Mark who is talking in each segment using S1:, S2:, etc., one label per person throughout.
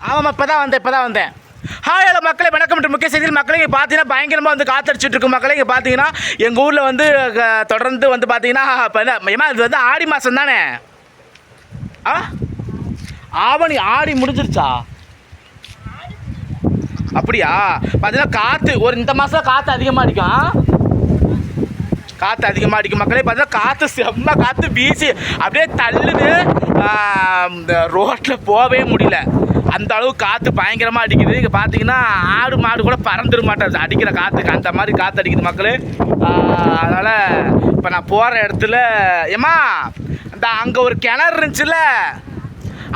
S1: ஆமாம் இப்போ தான் வந்தேன் இப்போ தான் வந்தேன். ஹாய் ஹலோ மக்களை வணக்கம் மற்றும் முக்கிய செய்தியில் மக்களை இங்கே பார்த்தீங்கன்னா பயங்கரமாக வந்து காத்தடிச்சுட்டு இருக்கும் மக்களை இங்கே பார்த்தீங்கன்னா எங்கள் ஊரில் வந்து க- தொடர்ந்து வந்து பார்த்தீங்கன்னா இப்போ என்ன ஏமா இது வந்து ஆடி மாதம் தானே? ஆ? ஆவணி ஆடி முடிஞ்சிருச்சா? அப்படியா? பார்த்தீங்கன்னா காற்று ஒரு இந்த மாதம் காற்று அதிகமாக அடிக்கும் காற்று அதிகமாக அடிக்கும் மக்களே. பார்த்தீங்கன்னா காற்று செம்ம காற்று வீசி அப்படியே தள்ளுது. இந்த ரோட்டில் போகவே முடியல. அந்த அளவு காற்று பயங்கரமாக அடிக்குது. இங்கே பார்த்தீங்கன்னா ஆடு மாடு கூட பறந்துட மாட்டேன் அடிக்கிற காற்றுக்கு அந்த மாதிரி காற்று அடிக்குது மக்களே. அதனால் இப்போ நான் போகிற இடத்துல ஏம்மா இந்த அங்கே ஒரு கிணறு இருந்துச்சுல்ல?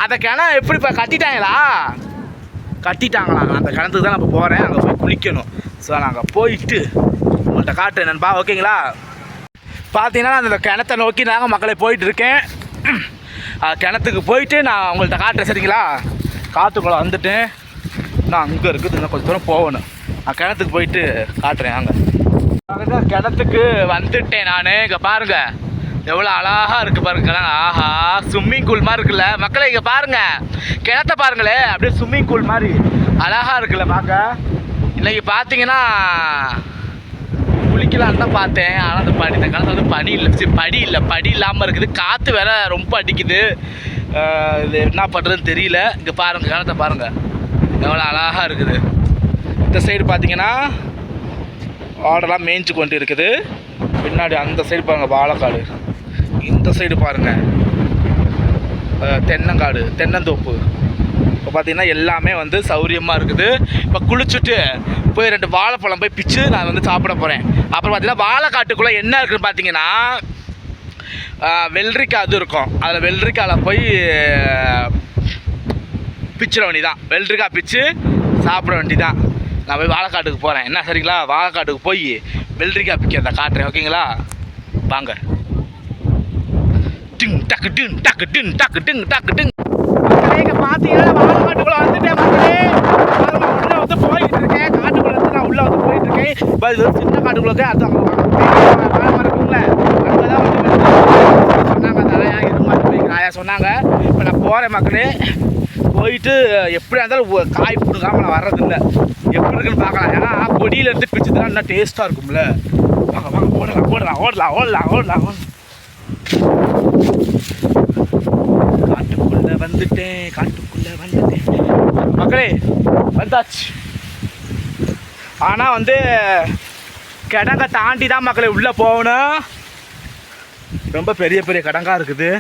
S1: அந்த கிணறு எப்படி இப்போ கட்டிட்டாங்களா? கட்டிட்டாங்களா? அந்த கிணத்துக்கு தான் நான் இப்போ போகிறேன் அங்கே போய் குளிக்கணும். ஸோ நான் அங்கே போயிட்டு உங்கள்கிட்ட காட்டுறேன் நண்பா. ஓகேங்களா பார்த்தீங்கன்னா அந்த கிணத்தை நோக்கி நாங்கள் மக்களை போயிட்டு இருக்கேன். கிணத்துக்கு போயிட்டு நான் உங்கள்கிட்ட காட்டுறேன். சரிங்களா? காற்றுக்குள்ளே வந்துட்டேன் நான் அங்கே இருக்குது இன்னும் கொஞ்சம் தூரம் போகணும். நான் கிணத்துக்கு போயிட்டு காட்டுறேன் அங்கே கிணத்துக்கு வந்துட்டேன் நான். இங்கே பாருங்கள் எவ்வளோ அழகாக இருக்குது பாருங்க. ஆஹா ஸ்விம்மிங் பூல் மாதிரி இருக்குல்ல. மக்களை இங்கே பாருங்கள் கிணத்த பாருங்களே அப்படியே ஸ்விம்மிங் பூல் மாதிரி அழகா இருக்குல்ல பார்க்க இன்றைக்கி பார்த்தீங்கன்னா குளிக்கலான்னு தான் பார்த்தேன். ஆனால் அந்த படி இந்த காலத்தில் வந்து பனி இல்லை. சரி, படி இல்லை. படி இல்லாமல் இருக்குது. காற்று வேற ரொம்ப அடிக்குது. இது என்ன பண்ணுறதுன்னு தெரியல. இங்கே பாருங்கள் காலத்தை பாருங்கள் எவ்வளோ அழகாக இருக்குது. இந்த சைடு பார்த்தீங்கன்னா ஆடெல்லாம் மேய்ஞ்சு கொண்டு இருக்குது. பின்னாடி அந்த சைடு பாருங்கள் வாழைக்காடு. இந்த சைடு பாருங்கள் தென்னங்காடு தென்னந்தோப்பு. இப்போ பார்த்தீங்கன்னா எல்லாமே வந்து சௌரியமாக இருக்குது. இப்போ குளிச்சுட்டு போய் ரெண்டு வாழைப்பழம் போய் பிச்சு நான் வந்து சாப்பிட போகிறேன் அப்புறம் பார்த்தீங்கன்னா வாழைக்காட்டுக்குள்ளே என்ன இருக்குதுன்னு பார்த்தீங்கன்னா வெள்ளரிக்காய் அது இருக்கும். அதில் வெள்ளரிக்காயில் போய் அஹ், பிச்சிட வேண்டியதான் வெள்ளரிக்காய் பிச்சு சாப்பிட வேண்டியதான் நான் போய் வாழைக்காட்டுக்கு போகிறேன் என்ன சரிங்களா? வாழைக்காட்டுக்கு போய் வெள்ளரிக்காய் அந்த காட்டுறேன் ஓகேங்களா? வாங்க. டிங் டக்கு டிங் டக்கு டிங் டக்கு டிங் டக்கு டிங். இங்கே பார்த்தீங்கன்னா வாழைக்காட்டுக்குள்ளே வந்துட்டேன் மக்களே. வந்து போயிட்டு இருக்கேன். காட்டுக்குள்ளே வந்து நான் உள்ளே வந்து போயிட்டு இருக்கேன். சின்ன காட்டுக்குள்ளே இருக்கு அது வாழை மரம் இருக்குங்களே அங்கே தான் வந்து வெள்ளரிக்காய் சொன்னாங்க அந்த ஆயா இருமாட்டு போய் ஆயா சொன்னாங்க. இப்போ நான் போகிறேன் மக்களே. போயிட்டு எப்படியா இருந்தாலும் காய் பிடுங்காம நான் வர்றதில்லை எப்படி இருக்குன்னு பார்க்கலாம். ஏன்னா பொடியிலேருந்து இருந்து பிடிச்சதுலாம் இன்னும் டேஸ்ட்டாக இருக்கும்ல. வாங்க வாங்க ஓடலாம் ஓடலாம் ஓடலாம் ஓடலாம் ஓடலாம். காட்டுக்குள்ளே வந்துட்டேன் காட்டுக்குள்ளே வந்துட்டேன். மக்களே வந்தாச்சு. ஆனால் வந்து கிடங்க தாண்டி தான் மக்களே உள்ளே போகணும். ரொம்ப பெரிய பெரிய கடங்காக இருக்குது.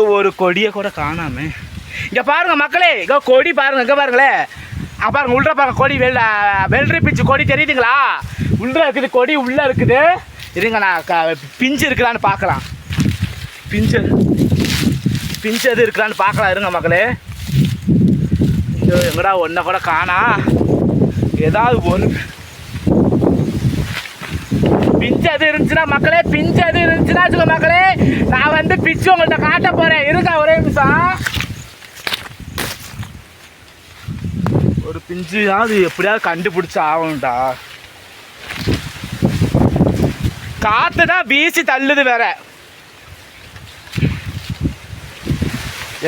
S1: ஒரு கொடியை கூட காணாமே. இங்கே பாருங்க மக்களே இங்கே கொடி பாருங்க இங்கே பாருங்களேன் அங்க பாருங்க உள்ள பாருங்க கொடி வெள்ள வெள்ளரி பிஞ்சு கொடி தெரியுதுங்களா? உள்ள இருக்குது கொடி உள்ளே இருக்குது. இருங்க நான் க- பிஞ்சு இருக்குதான்னு பார்க்கலாம். பிஞ்சு பிஞ்சு எது இருக்குதான்னு பார்க்கலாம் இருங்க மக்களே. ஐயோ எங்கடா ஒன்றை கூட காணா? ஏதாவது ஒரு பிஞ்சு அது இருந்துச்சுன்னா மக்களே பிஞ்சு அது இருந்துச்சுன்னா சொல்லுங்க மக்களே. நான் வந்து பிச்சு உங்கள்கிட்ட காட்ட போறேன். இருக்கா ஒரே நிமிஷம்? ஒரு பிஞ்சு அது எப்படியாவது கண்டுபிடிச்சு ஆகணும்டா. காத்து தான் வீசி தள்ளுது வேற.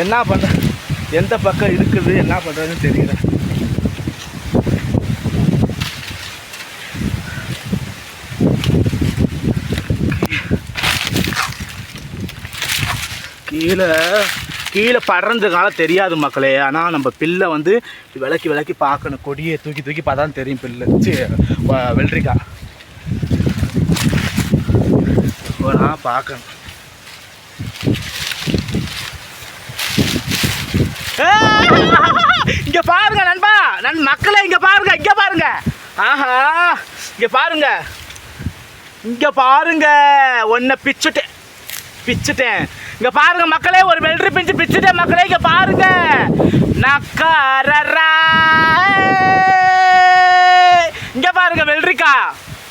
S1: என்ன பண்ற எந்த பக்கம் இருக்குது என்ன பண்றதுன்னு தெரியல. கீழே கீழே படர்ந்ததுனால தெரியாது மக்களே. ஆனால் நம்ம பில்லை வந்து விளக்கி விளக்கி பார்க்கணும். கொடியை தூக்கி தூக்கி பார்த்தா தெரியும் பில்லு. சி வெள்ளரிக்கா. வெள்ளரிக்காய் நான் பார்க்கணும் இங்க பாருங்க நண்பா. நன் மக்களே இங்க பாருங்க இங்க பாருங்க. ஆஹா இங்க பாருங்க. இங்க பாருங்க. ஒன்ன பிச்சுட்டு பிச்சுட்டேன். இங்க பாருங்க மக்களே ஒரு வெள்ளரி பிஞ்சு பிச்சுட்டேன் மக்களே இங்க பாருங்க. நக்காரரா. இங்க பாருங்க வெள்ளரிக்கா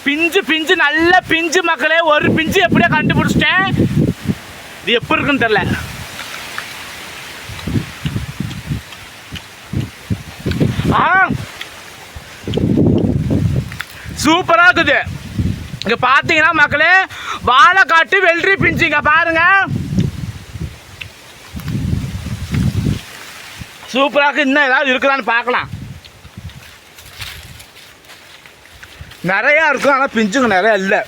S1: பிஞ்சு பிஞ்சு நல்ல பிஞ்சு மக்களே ஒரு பிஞ்சு எப்படியோ கண்டுபிடிச்சிட்டேன். இது எப்படி இருக்குன்னு தெரியல. ஆ. சூப்பரா இருக்குது. இங்க பாத்தீங்கன்னா மக்களே வாழைக்காட்டு வெள்ளரி பிஞ்சுங்க பாருங்க. சூப்பராக இன்னும் ஏதாவது இருக்குதான்னு பார்க்கலாம். நிறையா இருக்கும் ஆனால் பிஞ்சுங்க நிறையா இல்லை.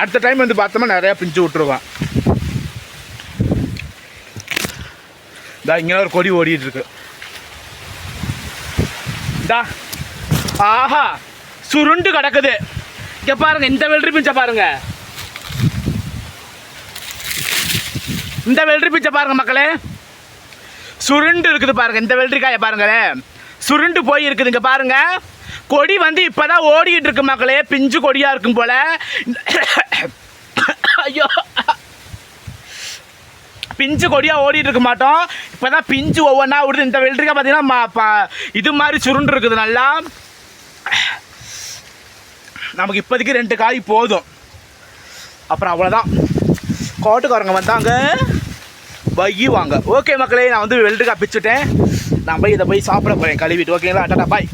S1: அடுத்த டைம் வந்து பார்த்தோம்னா நிறையா பிஞ்சு விட்ருவோம் இதா இங்கே ஒரு கொடி ஓடிட்டு இருக்கு. இதா ஆஹா சுருண்டு கிடக்குது. இங்கே பாருங்க இந்த வெள்ளரி பிஞ்சை பாருங்கள் இந்த வெள்ளரி பிச்சை பாருங்க மக்களே. சுருண்டு இருக்குது பாருங்க இந்த வெள்ளரிக்காயை பாருங்களேன் சுருண்டு போய் இருக்குது இங்க பாருங்க. கொடி வந்து இப்பதான் ஓடிட்டு இருக்கு மக்களே பிஞ்சு கொடியா இருக்கும் போல. ஐயோ. பிஞ்சு கொடியா ஓடிட்டு இருக்க மாட்டோம். இப்பதான் பிஞ்சு ஒவ்வொன்றா விடுது இந்த வெள்ளரிக்காய் பார்த்தீங்கன்னா இது மாதிரி சுருண்டு இருக்குது நல்லா. நமக்கு இப்போதைக்கு ரெண்டு காய் போதும். அப்புறம் அவ்வளோதான் கோட்டுக்காரங்க வந்தாங்க. வையுவாங்க ஓகே மக்களே நான் வந்து வெள்ளரிக்காய் பிச்சுட்டேன். நான் போய் இதை போய் சாப்பிட போகிறேன் கழுவிட்டு. ஓகேங்களா டாடா பாய்